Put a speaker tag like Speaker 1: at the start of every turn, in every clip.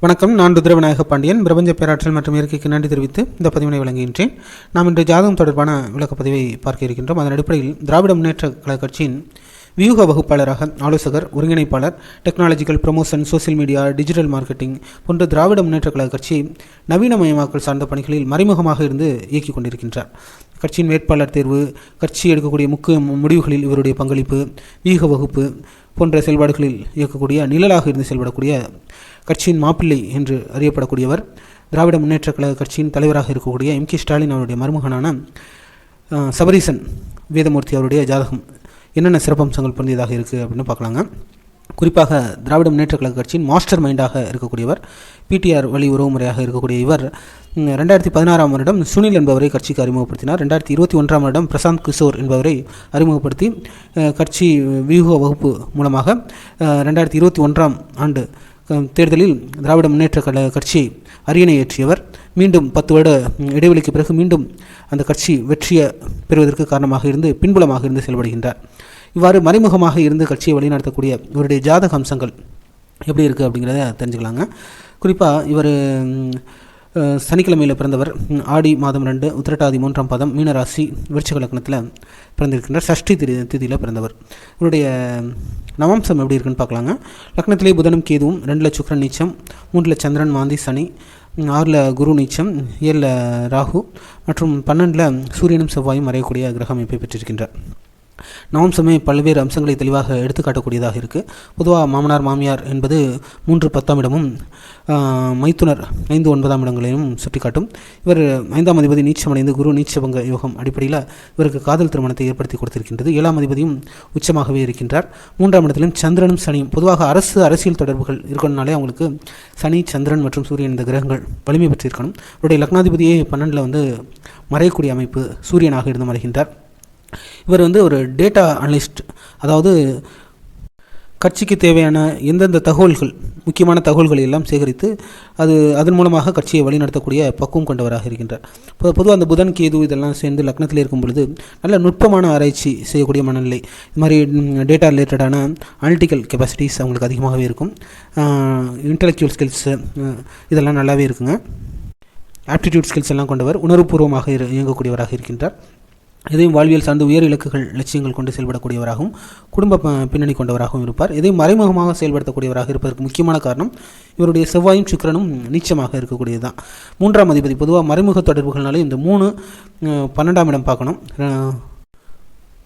Speaker 1: வணக்கம். நான் ருத்ரவிநாயக பாண்டியன். பிரபஞ்ச பேராற்றல் மற்றும் இயற்கைக்கு நன்றி தெரிவித்து இந்த பதிவினை வழங்குகின்றேன். நாம் இன்று ஜாதகம் தொடர்பான விளக்கப்பதிவை பார்க்க இருக்கின்றோம். அதன் அடிப்படையில் திராவிட முன்னேற்ற கழக கட்சியின் வியூக வகுப்பாளராக ஆலோசகர் ஒருங்கிணைப்பாளர் technological promotion social media digital marketing போன்ற திராவிட முன்னேற்ற கழக கட்சி நவீனமயமாக்கல் சார்ந்த பணிகளில் மறைமுகமாக இருந்து இயக்கிக் கொண்டிருக்கின்றார். கட்சியின் வேட்பாளர் தேர்வு கட்சி எடுக்கக்கூடிய முக்கிய முடிவுகளில் இவருடைய பங்களிப்பு வியூக வகுப்பு போன்ற செயல்பாடுகளில் இயக்கக்கூடிய நிழலாக இருந்து செயல்படக்கூடிய கட்சியின் மாப்பிள்ளை என்று அறியப்படக்கூடியவர் திராவிட முன்னேற்ற கழக கட்சியின் தலைவராக இருக்கக்கூடிய எம் கே ஸ்டாலின் அவருடைய மருமகனான சபரீசன் வேதமூர்த்தி அவருடைய ஜாதகம் என்னென்ன சிறப்பம்சங்கள் பொருந்தியதாக இருக்குது அப்படின்னு பார்க்கலாங்க. குறிப்பாக திராவிட முன்னேற்ற கழக கட்சியின் மாஸ்டர் மைண்டாக இருக்கக்கூடியவர் பிடிஆர் வழி உறவுமுறையாக இருக்கக்கூடிய இவர் ரெண்டாயிரத்தி பதினாறாம் வருடம் சுனில் என்பவரை கட்சிக்கு அறிமுகப்படுத்தினார். ரெண்டாயிரத்தி இருபத்தி ஒன்றாம் வருடம் பிரசாந்த் கிஷோர் என்பவரை அறிமுகப்படுத்தி கட்சி வியூக வகுப்பு மூலமாக ரெண்டாயிரத்தி இருபத்தி ஒன்றாம் ஆண்டு தேர்தலில் திராவிட முன்னேற்ற கழக கட்சி அரியணை ஏற்றியவர் மீண்டும் பத்து வருட இடைவெளிக்கு பிறகு மீண்டும் அந்த கட்சி வெற்றியை பெறுவதற்கு காரணமாக இருந்து பின்புலமாக இருந்து செயல்படுகின்றார். இவ்வாறு மறைமுகமாக இருந்து கட்சியை வழிநடத்தக்கூடிய இவருடைய ஜாதக அம்சங்கள் எப்படி இருக்குது அப்படிங்கிறத தெரிஞ்சுக்கலாங்க. குறிப்பாக இவர் சனிக்கிழமையில் பிறந்தவர் ஆடி மாதம் ரெண்டு உத்திரட்டாதி மூன்றாம் பாதம் மீனராசி விருச்சிக லக்னத்தில் பிறந்திருக்கின்றார். சஷ்டி திதி திதியில் பிறந்தவர். இவருடைய நவம்சம் எப்படி இருக்குன்னு பார்க்கலாங்க. லக்னத்திலே புதனும் கேதுவும் ரெண்டில் சுக்கரன் நீச்சம் மூன்றில் சந்திரன் மாந்தி சனி. ஆறில் குரு நீச்சம் ஏழில் ராகு மற்றும் பன்னெண்டில் சூரியனும் செவ்வாயும் மறையக்கூடிய கிரக அமைப்பை பெற்றிருக்கின்றார். நவம்சமே பல்வேறு அம்சங்களை தெளிவாக எடுத்துக்காட்டக்கூடியதாக இருக்குது பொதுவாக மாமனார் மாமியார் என்பது மூன்று பத்தாம் இடமும் மைத்துனர் ஐந்து ஒன்பதாம் இடங்களையும் சுட்டிக்காட்டும். இவர் ஐந்தாம் அதிபதி நீச்சமடைந்து குரு நீச்சபங்க யோகம் அடிப்படையில் இவருக்கு காதல் திருமணத்தை ஏற்படுத்தி கொடுத்திருக்கின்றது. ஏழாம் அதிபதியும் உச்சமாகவே இருக்கின்றார். மூன்றாம் இடத்திலும் சந்திரனும் சனியும். பொதுவாக அரசு அரசியல் தொடர்புகள் இருக்கணும்னாலே அவங்களுக்கு சனி சந்திரன் மற்றும் சூரியன் இந்த கிரகங்கள் வலிமை பெற்றிருக்கணும். இவருடைய லக்னாதிபதியே பன்னெண்டில் வந்து மறையக்கூடிய அமைப்பு சூரியனாக இருந்து மறைகின்றார். இவர் வந்து ஒரு டேட்டா அனலிஸ்ட் அதாவது கட்சிக்கு தேவையான எந்தெந்த தகவல்கள் முக்கியமான தகவல்களை எல்லாம் சேகரித்து அது அதன் மூலமாக கட்சியை வழிநடத்தக்கூடிய பக்குவம் கொண்டவராக இருக்கின்றார். இப்போ பொதுவாக அந்த புதன் கேது இதெல்லாம் சேர்ந்து லக்னத்தில் இருக்கும் பொழுது நல்ல நுட்பமான ஆராய்ச்சி செய்யக்கூடிய மனநிலை. இது மாதிரி டேட்டா ரிலேட்டடான அனலிட்டிக்கல் கெப்பாசிட்டிஸ் அவங்களுக்கு அதிகமாகவே இருக்கும். இன்டலெக்சுவல் ஸ்கில்ஸு இதெல்லாம் நல்லாவே இருக்குங்க. ஆப்டிடியூட் ஸ்கில்ஸ் எல்லாம் கொண்டவர் உணர்வுபூர்வமாக இயங்கக்கூடியவராக இருக்கின்றார். எதையும் வாழ்வியல் சார்ந்து உயர் இலக்குகள் லட்சியங்கள் கொண்டு செயல்படக்கூடியவராகவும் குடும்ப பின்னணி கொண்டவராகவும் இருப்பார். எதையும் மறைமுகமாக செயல்படுத்தக்கூடியவராக இருப்பதற்கு முக்கியமான காரணம் இவருடைய செவ்வாயும் சுக்கிரனும் நீச்சமாக இருக்கக்கூடியது தான் மூன்றாம் அதிபதி பொதுவாக மறைமுக தொடர்புகள்னாலே இந்த மூணு பன்னெண்டாம் இடம் பார்க்கணும்.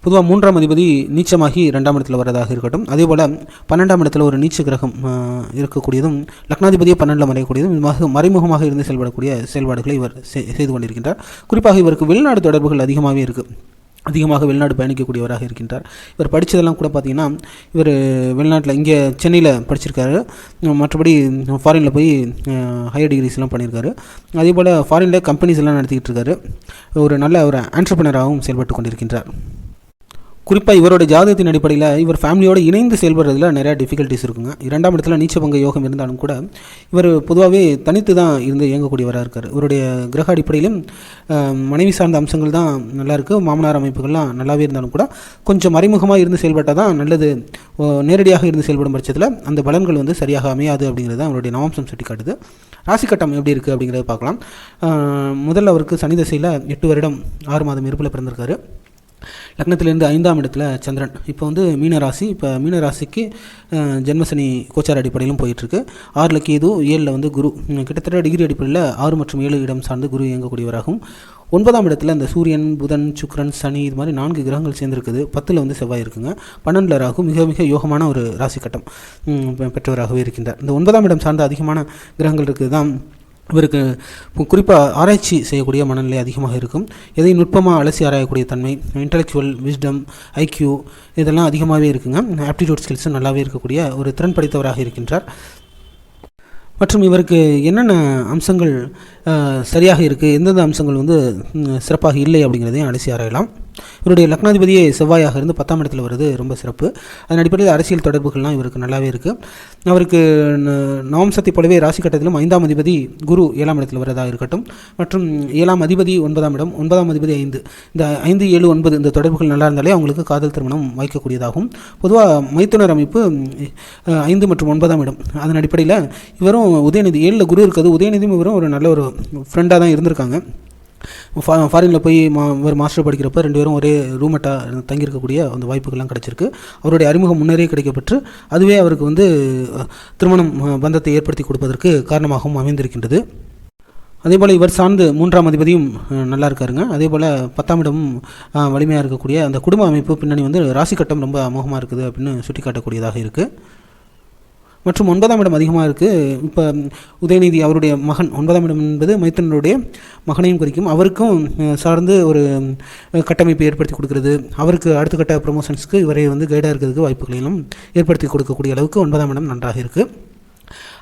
Speaker 1: பொதுவாக மூன்றாம் அதிபதி நீச்சமாகி ரெண்டாம் இடத்துல வர்றதாக இருக்கட்டும். அதே போல் பன்னெண்டாம் இடத்துல ஒரு நீச்ச கிரகம் இருக்கக்கூடியதும் லக்னாதிபதியை பன்னெண்டில் மறையக்கூடியதும் இதுமாக மறைமுகமாக இருந்து செயல்படக்கூடிய செயல்பாடுகளை இவர் செய்து கொண்டிருக்கின்றார். குறிப்பாக இவருக்கு வெளிநாடு தொடர்புகள் அதிகமாகவே இருக்குது அதிகமாக வெளிநாடு பயணிக்கக்கூடியவராக இருக்கின்றார். இவர் படித்ததெல்லாம் கூட பார்த்தீங்கன்னா இவர் வெளிநாட்டில் இங்கே சென்னையில் படிச்சிருக்காரு. மற்றபடி ஃபாரினில் போய் ஹையர் டிகிரிஸ்லாம் பண்ணியிருக்காரு அதே போல் ஃபாரினில் கம்பெனிஸ் எல்லாம் நடத்திக்கிட்டு இருக்காரு. ஒரு நல்ல ஒரு ஆண்டர்பனராகவும் செயல்பட்டு கொண்டிருக்கின்றார். குறிப்பாக இவரோட ஜாதகத்தின் அடிப்படையில் இவர் ஃபேமிலியோடு இணைந்து செயல்படுறதுல நிறையா டிஃபிகல்ட்டிஸ் இருக்குங்க. இரண்டாம் இடத்துல நீச்சபங்க யோகம் இருந்தாலும் கூட இவர் பொதுவாகவே தனித்து தான் இருந்து இயங்கக்கூடியவராக இருக்கார். இவருடைய கிரக அடிப்படையிலும் மனைவி சார்ந்த அம்சங்கள் தான் நல்லா இருக்குது மாமனார் அமைப்புகள்லாம் நல்லாவே இருந்தாலும் கூட கொஞ்சம் மறைமுகமாக இருந்து செயல்பட்டால் தான் நல்லது. ஓ, நேரடியாக இருந்து செயல்படும் பட்சத்தில் அந்த பலன்கள் வந்து சரியாக அமையாது அப்படிங்கிறது தான் அவருடைய நவம்சம் சுட்டி காட்டுது ராசிக்கட்டம் எப்படி இருக்குது அப்படிங்கிறத பார்க்கலாம். முதல்ல அவருக்கு சனி தசையில் எட்டு வருடம் ஆறு மாதம் இருப்பில் பிறந்திருக்காரு. லக்னத்திலேருந்து ஐந்தாம் இடத்துல சந்திரன். இப்போ வந்து மீனராசி இப்போ மீனராசிக்கு ஜென்மசனி கோச்சார அடிப்படையிலும் போயிட்டுருக்கு. ஆறில் கேது ஏழில் வந்து குரு. கிட்டத்தட்ட டிகிரி அடிப்படையில் ஆறு மற்றும் ஏழு இடம் சார்ந்து குரு இயங்கக்கூடியவராகும். ஒன்பதாம் இடத்துல இந்த சூரியன் புதன் சுக்ரன் சனி இது மாதிரி நான்கு கிரகங்கள் சேர்ந்துருக்குது. பத்தில் வந்து செவ்வாய் இருக்குங்க. பன்னெண்டில் ராகு மிக மிக யோகமான ஒரு ராசி கட்டம் பெற்றவராகவே இருக்கின்றார். இந்த ஒன்பதாம் இடம் சார்ந்த அதிகமான கிரகங்கள் இருக்குது தான் இவருக்கு குறிப்பாக ஆராய்ச்சி செய்யக்கூடிய மனநிலை அதிகமாக இருக்கும். எதையும் நுட்பமாக அலசி ஆராயக்கூடிய தன்மை இன்டலெக்சுவல் விஸ்டம் ஐக்யூ இதெல்லாம் அதிகமாகவே இருக்குங்க. ஆப்டிடியூட் ஸ்கில்ஸும் நல்லாவே இருக்கக்கூடிய ஒரு திறன் படைத்தவராக இருக்கின்றார். மற்றும் இவருக்கு என்னென்ன அம்சங்கள் சரியாக இருக்குது எந்தெந்த அம்சங்கள் வந்து சிறப்பாக இல்லை அப்படிங்கிறதையும் அலசி ஆராயலாம். இவருடைய லக்னாதிபதியே செவ்வாயாக இருந்து பத்தாம் இடத்துல வருது ரொம்ப சிறப்பு. அதன் அடிப்படையில் அரசியல் தொடர்புகள்லாம் இவருக்கு நல்லாவே இருக்குது அவருக்கு ந- நவம்சத்தை போலவே ராசி கட்டத்திலும் ஐந்தாம் அதிபதி குரு ஏழாம் இடத்தில் வரதாக இருக்கட்டும். மற்றும் ஏழாம் அதிபதி ஒன்பதாம் இடம் ஒன்பதாம் அதிபதி ஐந்து. இந்த ஐந்து ஏழு ஒன்பது இந்த தொடர்புகள் நல்லா இருந்தாலே அவங்களுக்கு காதல் திருமணம் வைக்கக்கூடியதாகும் பொதுவாக மைத்துனர் அமைப்பு ஐந்து மற்றும் ஒன்பதாம் இடம். அதன் அடிப்படையில் இவரும் உதயநிதி ஏழில் குரு இருக்கிறது. உதயநிதியும் இவரும் ஒரு நல்ல ஒரு ஃப்ரெண்டாக தான் இருந்திருக்காங்க. ஃபா ஃபாரினில் போய் மா ஒரு மாஸ்டர் படிக்கிறப்ப ரெண்டு பேரும் ஒரே ரூமெட்டாக தங்கியிருக்கக்கூடிய அந்த வாய்ப்புகள்லாம் கிடச்சிருக்கு. அவருடைய அறிமுகம் முன்னரே கிடைக்கப்பெற்று அதுவே அவருக்கு வந்து திருமணம் பந்தத்தை ஏற்படுத்தி கொடுப்பதற்கு காரணமாகவும் அமைந்திருக்கின்றது. அதே போல் இவர் சார்ந்து மூன்றாம் அதிபதியும் நல்லா இருக்காருங்க. அதே போல் பத்தாம் இடமும் வலிமையாக இருக்கக்கூடிய அந்த குடும்ப அமைப்பு பின்னணி வந்து ராசி கட்டம் ரொம்ப அமோகமாக இருக்குது அப்படின்னு சுட்டிக்காட்டக்கூடியதாக இருக்குது மற்றும் ஒன்பதாம் இடம் அதிகமாக இருக்குது இப்போ உதயநிதி அவருடைய மகன் ஒன்பதாம் இடம் என்பது மைத்தனருடைய மகனையும் குறிக்கும். அவருக்கும் சார்ந்து ஒரு கட்டமைப்பை ஏற்படுத்தி கொடுக்குறது. அவருக்கு அடுத்த கட்ட ப்ரொமோஷன்ஸ்க்கு இவரை வந்து கைடாக இருக்கிறதுக்கு வாய்ப்புகளையும் ஏற்படுத்தி கொடுக்கக்கூடிய அளவுக்கு ஒன்பதாம் இடம் நன்றாக இருக்குது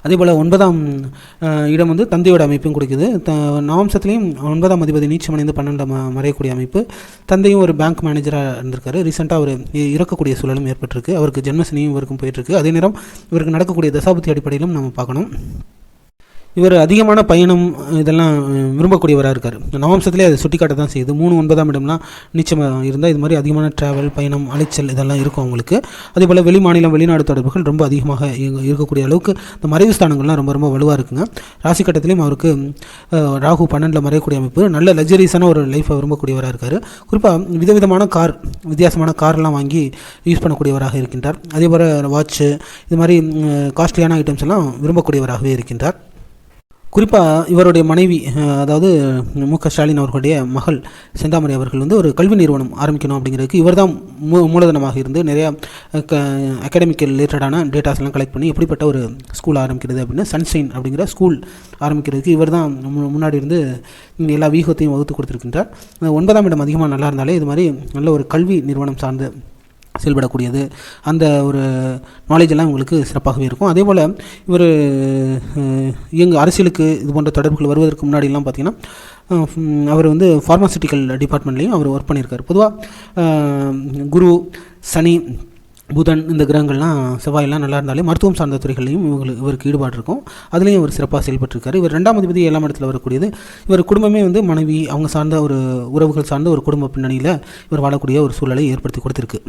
Speaker 1: அதே போல் ஒன்பதாம் இடம் வந்து தந்தையோட அமைப்பும் கொடுக்குது. த நவம்சத்துலேயும் ஒன்பதாம் அதிபதி நீச்சமடைந்து பன்னெண்டாம் மறையக்கூடிய அமைப்பு. தந்தையும் ஒரு பேங்க் மேனேஜராக இருந்திருக்காரு. ரீசெண்டாக அவர் இறக்கக்கூடிய சூழலும் ஏற்பட்டிருக்கு. அவருக்கு ஜென்மசனியும் இவருக்கும் போயிட்டுருக்கு. அதே நேரம் இவருக்கு நடக்கக்கூடிய தசாபுத்தி அடிப்படையிலும் நம்ம பார்க்கணும். இவர் அதிகமான பயணம் இதெல்லாம் விரும்பக்கூடியவராக இருக்கார். நவம்சத்திலே அதை சுட்டிக்காட்ட தான் செய்யுது. மூணு ஒன்பதாம் இடம்லாம் நிச்சயமாக இருந்தால் இது மாதிரி அதிகமான ட்ராவல் பயணம் அலைச்சல் இதெல்லாம் இருக்கும் அவங்களுக்கு. அதே போல் வெளி மாநிலம் வெளிநாடு தொடர்புகள் ரொம்ப அதிகமாக இருக்கக்கூடிய அளவுக்கு இந்த மறைவு ஸ்தானங்கள்லாம் ரொம்ப ரொம்ப வலுவாக இருக்குங்க. ராசி கட்டத்திலையும் அவருக்கு ராகு பன்னெண்டில் மறையக்கூடிய அமைப்பு. நல்ல லக்ஸரிஸான ஒரு லைஃப்பை விரும்பக்கூடியவராக இருக்கார். குறிப்பாக விதவிதமான கார் வித்தியாசமான கார்லாம் வாங்கி யூஸ் பண்ணக்கூடியவராக இருக்கின்றார். அதே போல் வாட்ச்சு இது மாதிரி காஸ்ட்லியான ஐட்டம்ஸ் எல்லாம் விரும்பக்கூடியவராகவே இருக்கின்றார். குறிப்பாக இவருடைய மனைவி அதாவது மு க ஸ்டாலின் அவர்களுடைய மகள் செந்தாமரை அவர்கள் வந்து ஒரு கல்வி நிறுவனம் ஆரம்பிக்கணும் அப்படிங்கிறதுக்கு இவர் தான் மூ மூலதனமாக இருந்து நிறையா க அகாடமிக்கல் ரிலேட்டடான டேட்டாஸ்லாம் கலெக்ட் பண்ணி எப்படிப்பட்ட ஒரு ஸ்கூல் ஆரம்பிக்கிறது அப்படின்னா சன்ஷைன் அப்படிங்கிற ஸ்கூல் ஆரம்பிக்கிறதுக்கு இவர் தான் முன்னாடி இருந்து எல்லா வியூகத்தையும் வகுத்து கொடுத்துருக்கின்றார். ஒன்பதாம் இடம் அதிகமாக நல்லா இருந்தாலே இது மாதிரி நல்ல ஒரு கல்வி நிறுவனம் சார்ந்து செயல்படக்கூடியது. அந்த ஒரு நாலேஜ் எல்லாம் உங்களுக்கு சிறப்பாகவே இருக்கும். அதே போல் இவர் எங்கள் அரசியலுக்கு இது போன்ற தொடர்புகள் வருவதற்கு முன்னாடிலாம் பார்த்தீங்கன்னா அவர் வந்து ஃபார்மாசிட்டிக்கல் டிபார்ட்மெண்ட்லேயும் அவர் ஒர்க் பண்ணியிருக்கார். பொதுவாக குரு சனி புதன் இந்த கிரகங்கள்லாம் செவ்வாயெல்லாம் நல்லா இருந்தாலே மருத்துவம் சார்ந்த துறைகளையும் இவங்களுக்கு இவருக்கு ஈடுபாடு இருக்கும் அதுலேயும் இவர் சிறப்பாக செயல்பட்டிருக்காரு. இவர் ரெண்டாம் அதிபதி ஏழாம் இடத்துல வரக்கூடியது. இவர் குடும்பமே வந்து மனைவி அவங்க சார்ந்த ஒரு உறவுகள் சார்ந்த ஒரு குடும்ப பின்னணியில் இவர் வாழக்கூடிய ஒரு சூழலை ஏற்படுத்தி கொடுத்துருக்கு.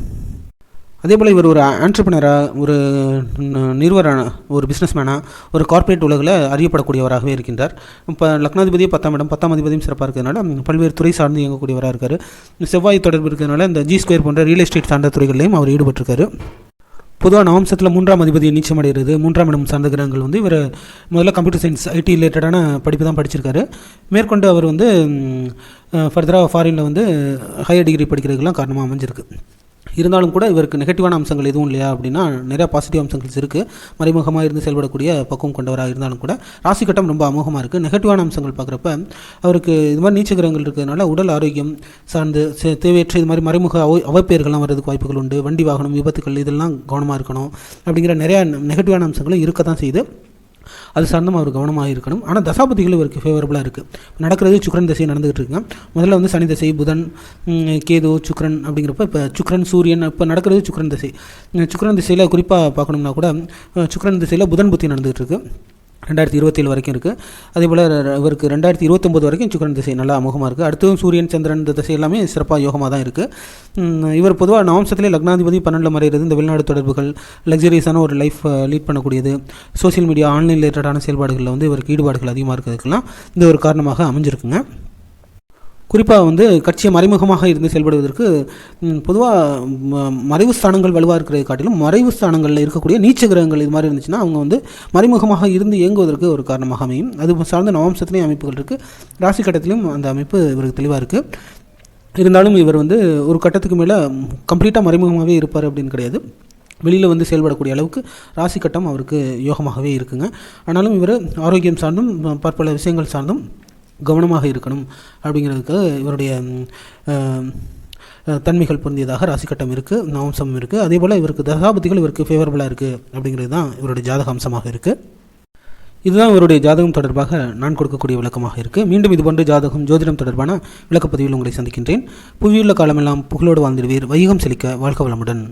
Speaker 1: அதே போல் இவர் ஒரு ஆண்டர்பனராக ஒரு நிறுவரான நிறுவன ஒரு பிஸ்னஸ்மேனாக ஒரு கார்ப்பரேட் உலகில் அறியப்படக்கூடியவராகவே இருக்கின்றார். இப்போ லக்னாதிபதியே பத்தாம் இடம் பத்தாம் அதிபதியும் சிறப்பாக இருக்கிறதுனால பல்வேறு துறை சார்ந்து இயங்கக்கூடியவராக இருக்கார். செவ்வாய் தொடர்பு இருக்கிறதுனால இந்த ஜி ஸ்கொயர் போன்ற ரியல் எஸ்டேட் சார்ந்த துறைகளிலையும் அவர் ஈடுபட்டிருக்காரு. பொதுவாக நவம்சத்தில் மூன்றாம் அதிபதி நீச்சமடைகிறது மூன்றாம் இடம் சார்ந்த கிரகங்கள் வந்து இவர் முதல்ல கம்ப்யூட்டர் சயின்ஸ் ஐடி ரிலேட்டடான படிப்பு தான் படிச்சிருக்காரு. மேற்கொண்டு அவர் வந்து ஃபர்தராக ஃபாரினில் வந்து ஹையர் டிகிரி படிக்கிறதுக்கெல்லாம் காரணமாக அமைஞ்சிருக்கு. இருந்தாலும் கூட இவருக்கு நெகட்டிவான அம்சங்கள் எதுவும் இல்லையா அப்படின்னா நிறையா பாசிட்டிவ் அம்சங்கள் இருக்குது மறைமுகமாக இருந்து செயல்படக்கூடிய பக்குவம் கொண்டவராக இருந்தாலும் கூட ராசி கட்டம் ரொம்ப அமோகமாக இருக்குது நெகட்டிவான அம்சங்கள் பார்க்குறப்ப அவருக்கு இது மாதிரி நீச்ச கிரகங்கள் இருக்கிறதுனால உடல் ஆரோக்கியம் சார்ந்து தேவையற்ற இது மாதிரி மறைமுக அவப்பெயர்கள்லாம் வர்றதுக்கு வாய்ப்புகள் உண்டு. வண்டி வாகனம் விபத்துக்கள் இதெல்லாம் கவனமாக இருக்கணும். அப்படிங்கிற நிறையா நெகட்டிவான அம்சங்களும் இருக்க தான் செய்யுது. அது சார்ந்தும் அவர் கவனமாக இருக்கணும். ஆனால் தசாபதிகள் இவருக்கு ஃபேவரபுளாக இருக்குது நடக்கிறது சுக்ரன் திசை நடந்துகிட்டு இருக்குங்க. முதல்ல வந்து சனி திசை புதன் கேது சுக்ரன் அப்படிங்கிறப்ப இப்போ சுக்ரன் சூரியன் இப்போ நடக்கிறது சுக்ரன் திசை. சுக்ரன் திசையில் குறிப்பாக பார்க்கணும்னா கூட சுக்ரன் திசையில் புதன் புத்தி நடந்துகிட்டு இருக்குது ரெண்டாயிரத்தி இருபத்தேழு வரைக்கும் இருக்குது அதே போல் இவருக்கு ரெண்டாயிரத்தி இருபத்தொம்போது வரைக்கும் சுக்கரன் திசை நல்லா அமோகமாக இருக்குது அடுத்ததும் சூரியன் சந்திரன் இந்த திசை எல்லாமே சிறப்பாக யோகமாக தான் இருக்குது இவர் பொதுவாக நவம்சத்திலே லக்னாதிபதி பன்னெண்டில் மறைகிறது இந்த வெளிநாடு தொடர்புகள் லக்ஸரியஸான ஒரு லைஃப் லீட் பண்ணக்கூடியது. சோஷியல் மீடியா ஆன்லைன் ரிலேட்டடான செயல்பாடுகளில் வந்து இவருக்கு ஈடுபாடுகள் அதிகமாக இருக்கிறதுக்கெல்லாம் இந்த ஒரு காரணமாக அமைஞ்சிருக்குங்க. குறிப்பாக வந்து கட்சியை மறைமுகமாக இருந்து செயல்படுவதற்கு பொதுவாக மறைவு ஸ்தானங்கள் வலுவாக இருக்கிறதை காட்டிலும் மறைவு ஸ்தானங்களில் இருக்கக்கூடிய நீச்ச கிரகங்கள் இது மாதிரி இருந்துச்சுன்னா அவங்க வந்து மறைமுகமாக இருந்து இயங்குவதற்கு ஒரு காரணமாக அமையும். அது சார்ந்த நவம்சத்துலேயும் அமைப்புகள் இருக்குது ராசி கட்டத்திலும் அந்த அமைப்பு இவருக்கு தெளிவாக இருக்குது இருந்தாலும் இவர் வந்து ஒரு கட்டத்துக்கு மேலே கம்ப்ளீட்டாக மறைமுகமாகவே இருப்பார் அப்படின்னு கிடையாது. வெளியில் வந்து செயல்படக்கூடிய அளவுக்கு ராசி கட்டம் அவருக்கு யோகமாகவே இருக்குங்க. ஆனாலும் இவர் ஆரோக்கியம் சார்ந்தும் பற்பல விஷயங்கள் சார்ந்தும் கவனமாக இருக்கணும் அப்படிங்கிறதுக்கு இவருடைய தன்மைகள் பொருந்தியதாக ராசிக்கட்டம் இருக்குது நவம்சம் இருக்குது அதே போல் இவருக்கு தசாபதிகள் இவருக்கு ஃபேவரபுளாக இருக்குது அப்படிங்கிறது தான் இவருடைய ஜாதக அம்சமாக இருக்குது இதுதான் இவருடைய ஜாதகம் தொடர்பாக நான் கொடுக்கக்கூடிய விளக்கமாக இருக்குது மீண்டும் இதுபோன்ற ஜாதகம் ஜோதிடம் தொடர்பான விளக்கப்பதிவில் உங்களை சந்திக்கின்றேன். புவியுள்ள காலமெல்லாம் புகழோடு வாழ்ந்திடுவீர். வைகம் செழிக்க வாழ்க வளமுடன்.